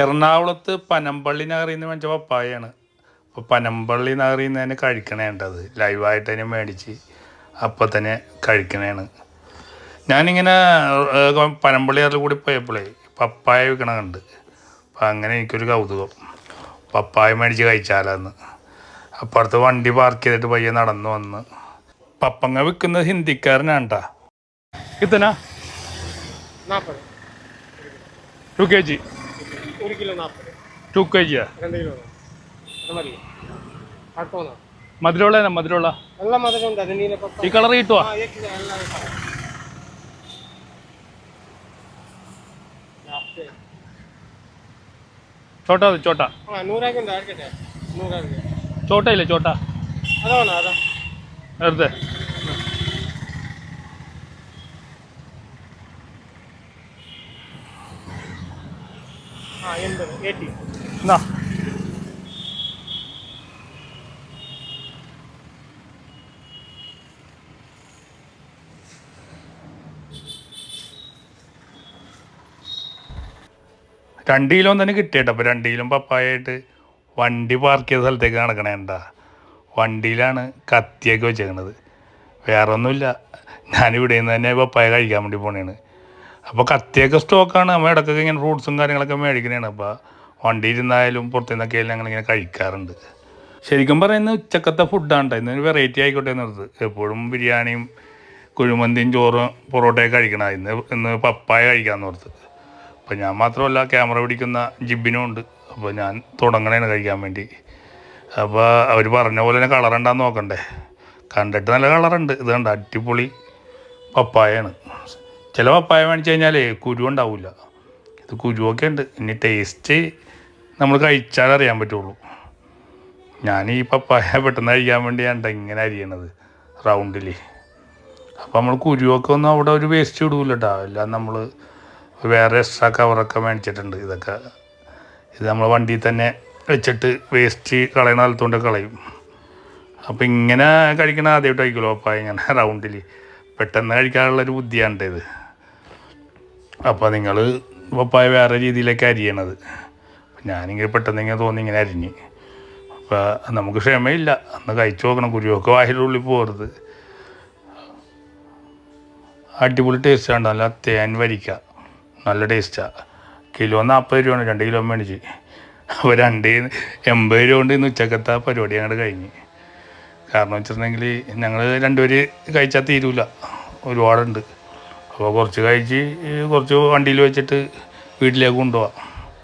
എറണാകുളത്ത് പനമ്പള്ളി നഗറിൽ നിന്ന് മേടിച്ച പപ്പായാണ് അപ്പോൾ പനമ്പള്ളി നഗറിൽ നിന്ന് തന്നെ കഴിക്കണേണ്ടത് ലൈവായിട്ട് തന്നെ മേടിച്ച് അപ്പം തന്നെ കഴിക്കണേണ്. ഞാനിങ്ങനെ പനമ്പള്ളി നഗറിൽ കൂടി പോയപ്പോഴേ പപ്പായ വിൽക്കണ കണ്ട് അപ്പം അങ്ങനെ എനിക്കൊരു കൗതുകം. പപ്പായ മേടിച്ച് കഴിച്ചാലെന്ന്. അപ്പുറത്ത് വണ്ടി പാർക്ക് ചെയ്തിട്ട് പയ്യെ നടന്നു വന്ന്. പപ്പങ്ങ വിൽക്കുന്നത് ഹിന്ദിക്കാരനാണ് കേട്ടാ ഇത്തനാ ടു കെ ജി. ഒരു കിലോ നാൽപ്പത് ടു കെ ജിയാ? രണ്ട് കിലോ മതി. അടുത്ത മധുരമുള്ള മധുരമുള്ള എല്ലാം മധുരം ഉണ്ട് അതിന്റെ ഈ കളർ കിട്ടുമോ ചോട്ടാ ചോട്ടാ. ചോട്ടയില്ലേ ചോട്ടാ? അതാണോ അതാ. വെറുതെ. എന്നാ രണ്ട് കിലോ തന്നെ കിട്ടിയിട്ട്? അപ്പോൾ രണ്ട് കിലോ പപ്പായായിട്ട് വണ്ടി പാർക്ക് ചെയ്ത സ്ഥലത്തേക്ക് നടക്കണേണ്ട വണ്ടിയിലാണ് കത്തിയൊക്കെ വെച്ചേക്കണത്. വേറെ ഒന്നുമില്ല ഞാനിവിടെ നിന്ന് തന്നെ പപ്പായ കഴിക്കാൻ വേണ്ടി പോണേണ്. അപ്പോൾ കത്തിയൊക്കെ സ്റ്റോക്കാണ് നമ്മൾ ഇടയ്ക്കൊക്കെ ഇങ്ങനെ ഫ്രൂട്ട്സും കാര്യങ്ങളൊക്കെ മേടിക്കണേണ്. അപ്പോൾ വണ്ടി ഇരുന്നായാലും പുറത്തുനിന്നൊക്കെ ആയാലും ഞങ്ങളിങ്ങനെ കഴിക്കാറുണ്ട്. ശരിക്കും പറയുന്നത് ഉച്ചക്കത്തെ ഫുഡാണ് ഇന്നൊരു വെറൈറ്റി ആയിക്കോട്ടെ എന്നത് എപ്പോഴും ബിരിയാണിയും കുഴിമന്തിയും ചോറും പൊറോട്ടയൊക്കെ കഴിക്കണം. ഇന്ന് ഇന്ന് പപ്പായ കഴിക്കാമെന്ന് ഓർത്ത്. അപ്പോൾ ഞാൻ മാത്രമല്ല ക്യാമറ പിടിക്കുന്ന ജിബിനും ഉണ്ട്. അപ്പോൾ ഞാൻ തുടങ്ങണേണ് കഴിക്കാൻ വേണ്ടി. അപ്പോൾ അവർ പറഞ്ഞ പോലെ തന്നെ കളറുണ്ടാന്ന് നോക്കണ്ടേ. കണ്ടിട്ട് നല്ല കളറുണ്ട് ഇത് കണ്ട? അടിപൊളി പപ്പായാണ്. ചില പപ്പായ മേടിച്ച് കഴിഞ്ഞാലേ കുരു ഉണ്ടാവില്ല ഇത് കുരുവൊക്കെ ഉണ്ട്. ഇനി ടേസ്റ്റ് നമ്മൾ കഴിച്ചാൽ അറിയാൻ പറ്റുള്ളൂ. ഞാൻ ഈ പപ്പായ പെട്ടെന്ന് കഴിക്കാൻ വേണ്ടിയാണ് ഇങ്ങനെ അരിയണത് റൗണ്ടിൽ അപ്പോൾ നമ്മൾ കുരുവൊക്കെ ഒന്നും അവിടെ ഒരു വേസ്റ്റ് ഇടൂല കേട്ടോ എല്ലാം നമ്മൾ വേറെ എക്സ്ട്രാ കവറൊക്കെ മേടിച്ചിട്ടുണ്ട്. ഇതൊക്കെ ഇത് നമ്മൾ വണ്ടിയിൽ തന്നെ വെച്ചിട്ട് വേസ്റ്റ് കളയണ സ്ഥലത്തുകൊണ്ട് കളയും. അപ്പോൾ ഇങ്ങനെ കഴിക്കണ ആദ്യമായിട്ട് കഴിക്കുമല്ലോ പപ്പായ ഇങ്ങനെ റൗണ്ടിൽ പെട്ടെന്ന് കഴിക്കാനുള്ളൊരു ബുദ്ധിയാണ് ഇത്. അപ്പോൾ നിങ്ങൾ പപ്പായ വേറെ രീതിയിലേക്ക് അരിയണത്. ഞാനിങ്ങനെ പെട്ടെന്ന് ഇങ്ങനെ തോന്നി ഇങ്ങനെ അരിഞ്ഞ്. അപ്പോൾ നമുക്ക് ക്ഷമയില്ല. അന്ന് കഴിച്ചു നോക്കണം. കുരുവൊക്കെ വാഹിലുള്ളിൽ പോകരുത്. അടിപൊളി ടേസ്റ്റാണ് നല്ല തേൻ വരിക്ക. നല്ല ടേസ്റ്റാണ് കിലോ നാൽപ്പത് രൂപയാണ്. രണ്ട് കിലോ മേടിച്ച്. അപ്പോൾ രണ്ട് എൺപത് രൂപ കൊണ്ട് ഇന്ന് ഉച്ചക്കത്തെ പരിപാടി അങ്ങോട്ട് കഴിഞ്ഞ്. കാരണം വെച്ചിട്ടുണ്ടെങ്കിൽ ഞങ്ങൾ രണ്ടുപേര് കഴിച്ചാൽ തീരൂല. ഒരുപാടുണ്ട്. അപ്പോൾ കുറച്ച് കഴിച്ച് കുറച്ച് വണ്ടിയിൽ വെച്ചിട്ട് വീട്ടിലേക്ക് കൊണ്ടുപോകാം